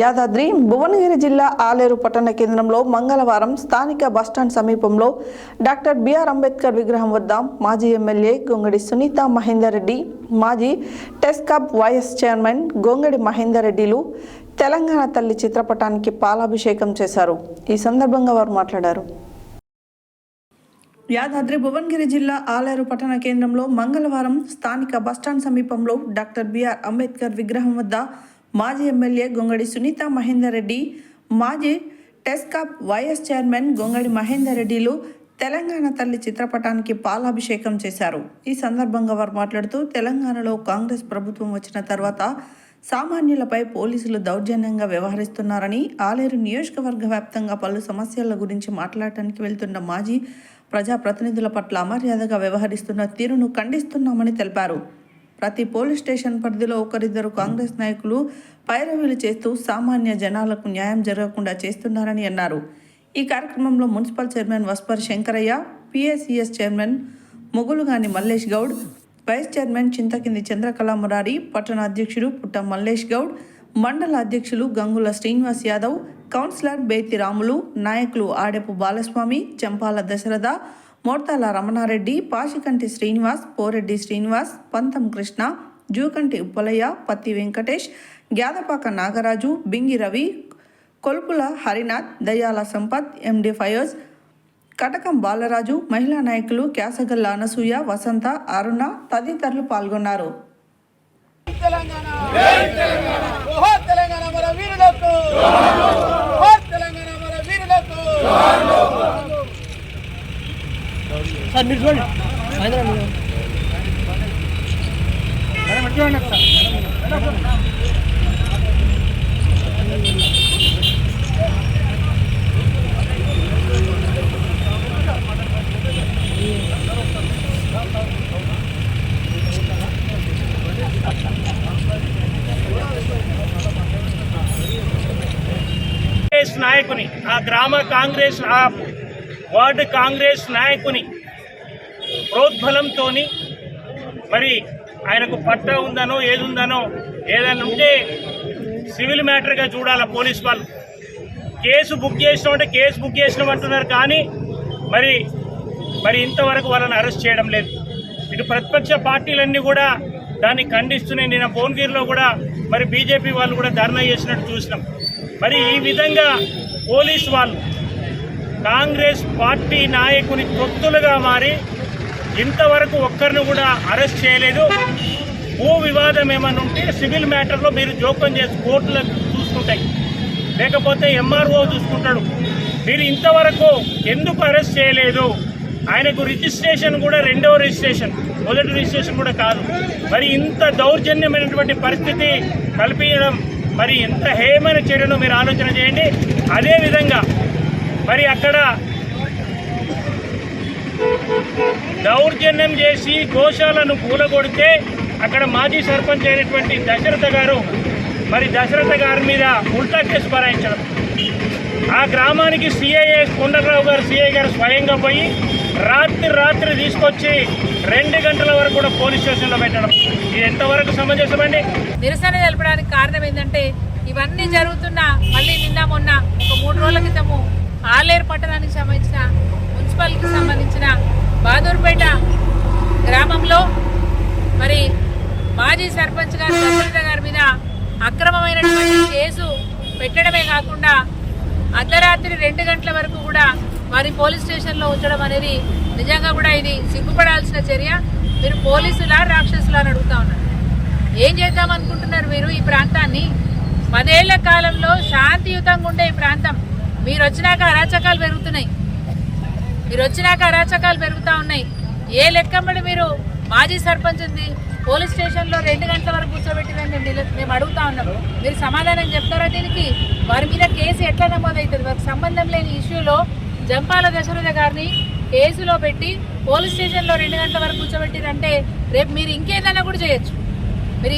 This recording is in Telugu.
యాదాద్రి భువనగిరి జిల్లా ఆలేరు పట్టణ కేంద్రంలో మంగళవారం స్థానిక బస్టాండ్ సమీపంలో డాక్టర్ బిఆర్ అంబేద్కర్ విగ్రహం వద్ద మాజీ ఎమ్మెల్యే గొంగడి సునీత మహేందర్ రెడ్డి మాజీ టెస్కప్ వైఎస్ చైర్మన్ గొంగడి మహేందర్ రెడ్డిలు తెలంగాణ తల్లి చిత్రపటానికి పాలాభిషేకం చేశారు. ఈ సందర్భంగా వారు మాట్లాడారు. యాదాద్రి భువనగిరి జిల్లా ఆలేరు పట్టణ కేంద్రంలో మంగళవారం స్థానిక బస్టాండ్ సమీపంలో డాక్టర్ బిఆర్ అంబేద్కర్ విగ్రహం వద్ద మాజీ ఎమ్మెల్యే గొంగడి సునీత మహేందర్ రెడ్డి మాజీ టెస్కాప్ వైఎస్ చైర్మన్ గొంగడి మహేందర్ రెడ్డిలు తెలంగాణ తల్లి చిత్రపటానికి పాలాభిషేకం చేశారు. ఈ సందర్భంగా వారు మాట్లాడుతూ తెలంగాణలో కాంగ్రెస్ ప్రభుత్వం వచ్చిన తర్వాత సామాన్యులపై పోలీసులు దౌర్జన్యంగా వ్యవహరిస్తున్నారని ఆలేరు నియోజకవర్గ వ్యాప్తంగా పలు సమస్యల గురించి మాట్లాడటానికి వెళ్తున్న మాజీ ప్రజాప్రతినిధుల పట్ల అమర్యాదగా వ్యవహరిస్తున్న తీరును ఖండిస్తున్నామని తెలిపారు. ప్రతి పోలీస్ స్టేషన్ పరిధిలో ఒకరిద్దరు కాంగ్రెస్ నాయకులు పైరవీలు చేస్తూ సామాన్య జనాలకు న్యాయం జరగకుండా చేస్తున్నారని అన్నారు. ఈ కార్యక్రమంలో municipal chairman వస్పర్ Shankaraiah PSCS chairman Moguluguni Mallesh Goud vice chairman Chinthakindi Chandrakala Murari పట్టణ అధ్యక్షుడు పుట్ట మల్లేష్ గౌడ్ మండల అధ్యక్షులు గంగుల శ్రీనివాస్ యాదవ్ కౌన్సిలర్ బేతి రాములు నాయకులు ఆడెపు బాలస్వామి చంపాల దశరథ మోర్తాల రమణారెడ్డి పాషికంటి శ్రీనివాస్ పోరెడ్డి శ్రీనివాస్ పంతం కృష్ణ జూకంటి ఉప్పలయ్య పత్తి వెంకటేష్ గ్యాదపాక నాగరాజు బింగి రవి కొల్పుల హరినాథ్ దయాల సంపత్ ఎండి ఫయోజ్ కటకం బాలరాజు మహిళా నాయకులు క్యాసగల్ల అనసూయ వసంత అరుణ తదితరులు పాల్గొన్నారు. తెలంగాణ! సార్ మీరు చూడండి. మహేంద్ర మీరు నాయకుని ఆ గ్రామ కాంగ్రెస్ ఆ వార్డు కాంగ్రెస్ నాయకుని ప్రోద్బలంతో మరి ఆయనకు పట్ట ఉందనో ఏది ఉందనో ఏదైనా ఉంటే సివిల్ మ్యాటర్గా చూడాలి పోలీస్ వాళ్ళు. కేసు బుక్ చేసినాం అంటే కేసు బుక్ చేసినాం అంటున్నారు కానీ మరి మరి ఇంతవరకు వాళ్ళని అరెస్ట్ చేయడం లేదు. ఇటు ప్రతిపక్ష పార్టీలన్నీ కూడా దాన్ని ఖండిస్తున్నాయి నిన్న భువనగిరిలో కూడా మరి బీజేపీ వాళ్ళు కూడా ధర్నా చేసినట్టు చూసినాం. మరి ఈ విధంగా పోలీస్ వాళ్ళు కాంగ్రెస్ పార్టీ నాయకుని తొత్తులుగా మారి ఇంతవరకు ఒక్కరిని కూడా అరెస్ట్ చేయలేదు. భూ వివాదం ఏమైనా ఉంటే సివిల్ మ్యాటర్లో మీరు జోక్యం చేసి కోర్టులకు చూసుకుంటాయి. లేకపోతే ఎంఆర్ఓ చూసుకుంటాడు. మీరు ఇంతవరకు ఎందుకు అరెస్ట్ చేయలేదు? ఆయనకు రిజిస్ట్రేషన్ కూడా రెండవ రిజిస్ట్రేషన్. మొదటి రిజిస్ట్రేషన్ కూడా కాదు. మరి ఇంత దౌర్జన్యమైనటువంటి పరిస్థితి కల్పించడం మరి ఎంత హేయమైన చర్యను మీరు ఆలోచన చేయండి. అదేవిధంగా మరి అక్కడ దౌర్జన్యం చేసి గోశాలను కూలగొడితే అక్కడ మాజీ సర్పంచ్ అయినటువంటి దశరథ గారు మరి దశరథ గారి మీద ఉల్టా కేసు బరాయించడం ఆ గ్రామానికి సిఐఏ కొండలరావు గారు సిఐ గారు స్వయంగా పోయి రాత్రి రాత్రి తీసుకొచ్చి రెండు గంటల వరకు కూడా పోలీస్ స్టేషన్లో పెట్టడం. ఇది ఎంతవరకు సమంజసమండి నిరసన తెలపడానికి కారణం ఏంటంటే ఇవన్నీ జరుగుతున్నా మళ్ళీ నిన్న మొన్న ఒక మూడు రోజుల క్రితము ఆలేరు పట్టణానికి సంబంధించిన మున్సిపాలిటీకి సంబంధించిన బహదూర్పేట గ్రామంలో మరి మాజీ సర్పంచ్ గారు దశరథ గారి మీద అక్రమమైనటువంటి కేసు పెట్టడమే కాకుండా అర్ధరాత్రి రెండు గంటల వరకు కూడా వారి పోలీస్ స్టేషన్లో ఉంచడం అనేది నిజంగా కూడా ఇది సిగ్గుపడాల్సిన చర్య. మీరు పోలీసులా రాక్షసులా అని అడుగుతా ఉన్నారు. ఏం చేద్దాం అనుకుంటున్నారు మీరు ఈ ప్రాంతాన్ని? పదేళ్ళ కాలంలో శాంతియుతంగా ఉండే ఈ ప్రాంతం. మీరు వచ్చినాక అరాచకాలు పెరుగుతున్నాయి. మీరు వచ్చినాక అరాచకాలు పెరుగుతూ ఉన్నాయి. ఏ లెక్కబడి మీరు? మాజీ సర్పంచ్ ఉంది. పోలీస్ స్టేషన్లో రెండు గంటల వరకు కూర్చోబెట్టిందని మేము మేము అడుగుతా ఉన్నాం మీరు సమాధానం చెప్తారా దీనికి? వారి మీద కేసు ఎట్లా నమోదవుతుంది? వారికి సంబంధం లేని ఇష్యూలో జంపాల దశరథ గారిని కేసులో పెట్టి పోలీస్ స్టేషన్లో రెండు గంటల వరకు కూర్చోబెట్టిరంటే రేపు మీరు ఇంకేదైనా కూడా చేయొచ్చు.